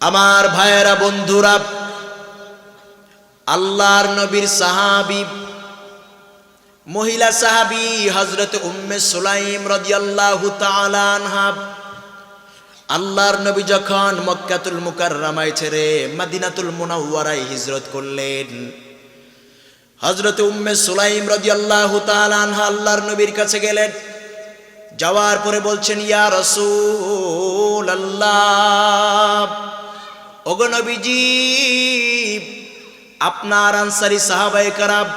আমার ভাইয়েরা, বন্ধুরা, আল্লাহর নবীর সাহাবি, মহিলা সাহাবি হজরত উম্মে সুলাইম রাদিয়াল্লাহু তাআলা আনহা, আল্লাহর নবী যখন মক্কাতুল মুকাররামায় ছেড়ে মদিনাতুল মুনাওয়ারায় হিজরত করলেন হজরত উম্মে সুলাইম রাদিয়াল্লাহু তাআলা আনহা আল্লাহর নবীর কাছে গেলেন, যাওয়ার পরে বলছেন, ইয়া রাসূল আল্লাহ ওগো নবীজি, আপনার আনসারি সাহাবায়ে কারাম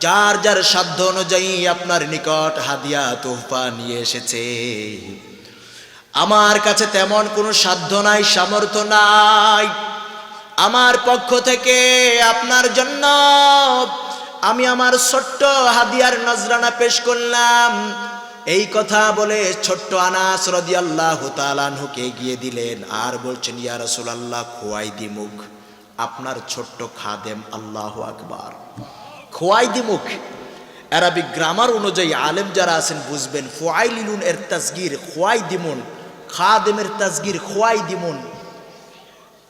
যার যার সাধ্য অনুযায়ী আপনার নিকট হাদিয়া, তোহফা নিয়ে এসেছে। আমার কাছে তেমন কোনো সাধ্য নাই, সামর্থ্য নাই। আমার পক্ষ থেকে আপনার জন্য আমি আমার ছোট্ট হাদিয়ার নজরানা পেশ করলাম। এই কথা বলে ছোট্ট আনাস রদিয়াল্লাহু তাআলাহুকে এগিয়ে দিলেন আর বলছেন, ইয়া রাসূলুল্লাহ, খোয়াই দিমুখ। আপনার ছোট্ট খাদেম আল্লাহ আকবার। খোয়াই দিমুখ। আরবিক গ্রামার অনুযায়ী আলেম যারা আছেন বুঝবেন ফোয়াইলিলুন এর তাসগির খোয়াই দিমুন। খাদেমের তাসগির খোয়াই দিমুন।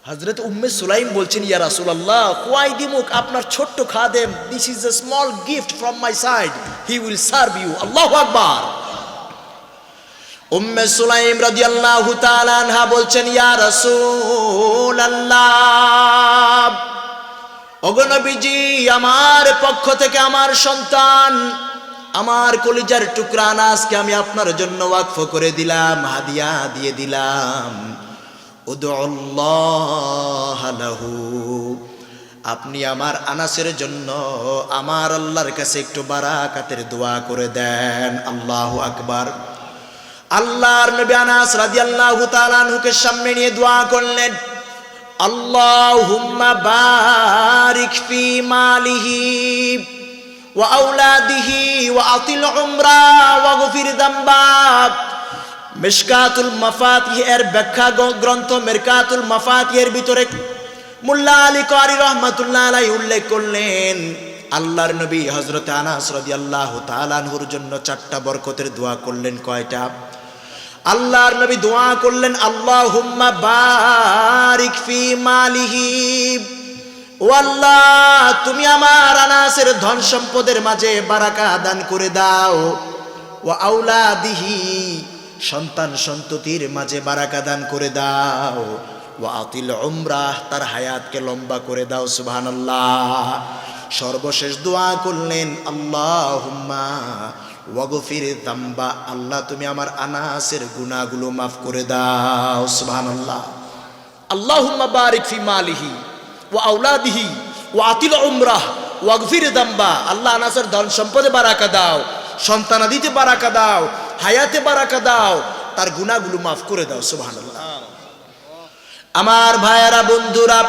হজরত উম্মে সুলাইম বলছেন, ইয়া রাসূলুল্লাহ, খোয়াই দিমুখ, আপনার ছোট্ট খাদেম this is a small gift from my side he will serve you আল্লাহু আকবার। উম্মে সুলাইম রাদিয়াল্লাহু তাআলা আনহা বলছেন, ইয়া রাসূলুল্লাহ, ওগো নবীজি, আমার পক্ষ থেকে আমার সন্তান, আমার কলিজার টুকরা আনাসকে আমি আপনার জন্য ওয়াকফ করে দিলাম, হাদিয়া দিয়ে দিলাম। আপনি আমার আনাসের জন্য আমার আল্লাহর কাছে একটু বারাকাতের দোয়া করে দেন। আল্লাহু আকবার। আল্লাহর নবী আনাস রাদিয়াল্লাহু তাআলা আনহুকে সামনে নিয়ে দোয়া করলেন, আল্লাহুম্মা বারিক ফি মালিহি ওয়া আওলাদিহি ওয়া আতিল উমরা ওয়া গফির দাম্বা মিশকাতুল মাফাতিহ, এর ব্যাখ্যা গ্রন্থ মিরকাতুল মাফাতিহ এর ভিতরে মুল্লা আলী কারি রহমাতুল্লাহ আলাইহি উল্লেখ করলেন, আল্লাহর নবী হযরত আনাস রাদিয়াল্লাহু তাআলা জন্য চারটা বরকতের দোয়া করলেন কয়টা? আল্লাহর নবী দোয়া করলেন আল্লাহ হুম্মা বারিক ফি মালিহি। ও আল্লাহ, তুমি আমার আনাসের ধন সম্পদের মাঝে বারাকা দান করে দাও। ও আউলা দিহি সন্তান সন্ততির মাঝে বারাকা দান করে দাও। ও আতিল উমরাহ, তার হায়াতকে লম্বা করে দাও, সুবহানাল্লাহ। সর্বশেষ দোয়া করলেন, আল্লাহুম্মা ওয়াগফির দাম্বা আল্লাহ তুমি আমার আনাসের গুনাহগুলো মাফ করে দাও, সুবহানাল্লাহ। আল্লাহুম্মা বারিক ফি মালিহি ওয়া আওলাদিহি ওয়া আতিল উমরাহ, ওয়াগফির দাম্বা আল্লাহ আনাসের ধন সম্পদে বারাকা দাও সন্তান সন্তানাদিতে বারাকা দাও, হায়াতে বারাকা দাও, তার গুনাহগুলো মাফ করে দাও, সুবহানাল্লাহ। আমার ভাইয়েরা, বন্ধুরা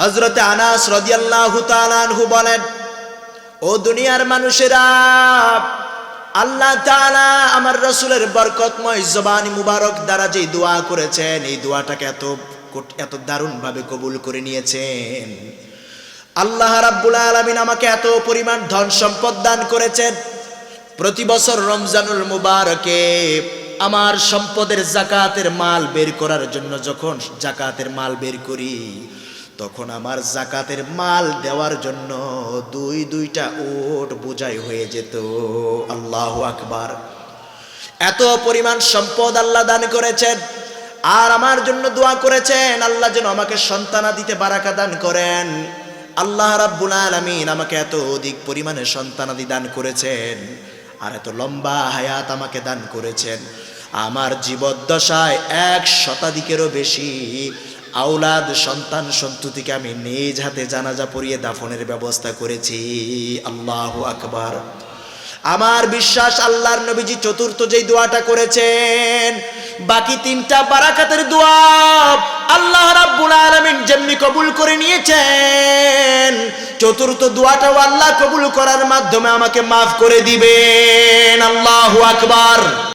হজরতে আনাস রাদিয়াল্লাহু তাআলা আনহু বলেন ও দুনিয়ার মানুষেরা, আল্লাহ তাআলা আমার রসুলের বরকতময় জবানি মুবারক দ্বারা যে দোয়া করেছেন, এই দোয়াটাকে এত এত দারুণভাবে কবুল করে নিয়েছেন। আল্লাহ রাব্বুল আলামিন আমাকে এত পরিমাণ ধন সম্পদ দান করেছেন। প্রতি বছর রমজানুল মুবারকে আমার সম্পদের জাকাতের মাল বের করার জন্য যখন জাকাতের মাল বের করি তখন আমার জাকাতের মাল দেওয়ার জন্য দুই দুইটা ওট বোঝাই হয়ে যেত। আল্লাহ আকবার। এত পরিমাণ সম্পদ আল্লাহ দান করেছেন। আর আমার জন্য দোয়া করেছেন, আল্লাহ যেন আমাকে সন্তানা দিতে বারাকা দান করেন। আল্লাহ রাব্বুল আলামিন আমাকে এত অধিক পরিমাণে সন্তানাদি দান করেছেন আর এত লম্বা হায়াত আমাকে দান করেছেন। আমার জীবদ্দশায় এক শতাধিকেরও বেশি আওলাদ, সন্তান, সন্ততিকে আমি নিজ হাতে জানাজা পরিয়ে দাফনের ব্যবস্থা করেছি। আল্লাহ আকবার। আমার বিশ্বাস আল্লাহর নবীজি চতুর্থ যেই দোয়াটা করেছেন, বাকি তিনটা বারাকাতের দোয়া আল্লাহ রাব্বুল আলামিন যেমনি কবুল করে নিয়েছেন, চতুর্থ দোয়াটাও আল্লাহ কবুল করার মাধ্যমে আমাকে মাফ করে দিবেন। আল্লাহু আকবার।